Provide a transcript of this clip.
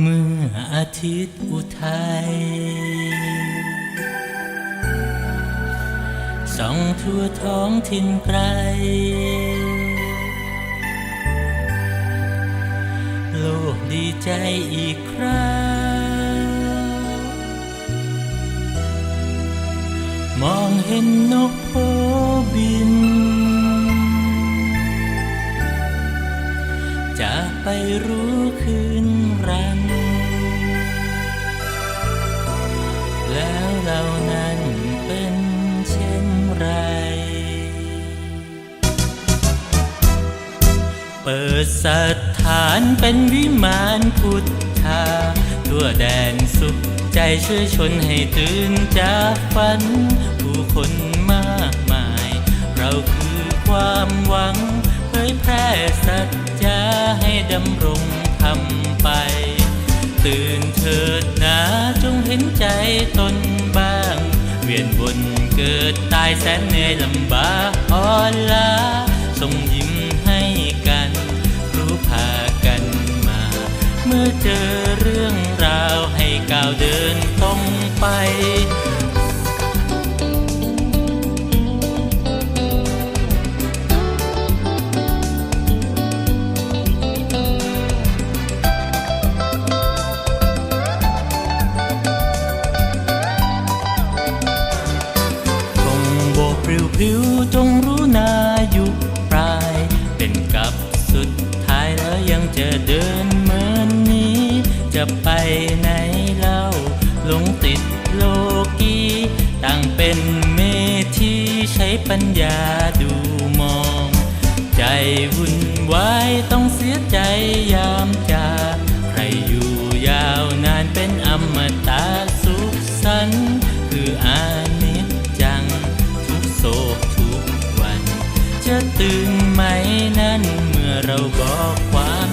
เมื่ออาทิตย์อุทัยส่องทั่วท้องถิ่นไกล โลกดีใจอีกครั้ง มองเห็นนกโพบิน จะไปรู้คืนรัน แล้วเรานั้นเป็นเช่นไร เปิดสถานเป็นวิมานพุทธาทั่วแดนสุขใจช่วยชนให้ตื่นจากฝันผู้คน ดำรงทำไป ตื่นเถิดนะจงเห็นใจตนบ้าง เวียนวนเกิดตายแสนเหนื่อยลำบากอ่อนล้าส่งยิ้มให้กัน รู้พากันมา เมื่อเจอเรื่องราวให้ก้าวเดินตรงไป ไปไหนเล่าหลงติดโลกีต่างเป็นเมธีใช้ปัญญาดูมอง ใจวุ่นวายต้องเสียใจยามจาใครอยู่ยาวนานเป็นอมตะสุขสันคืออานิจจัง ทุกโศกทุกวัน จะตื่นไหมนั้นเมื่อเราบอกความ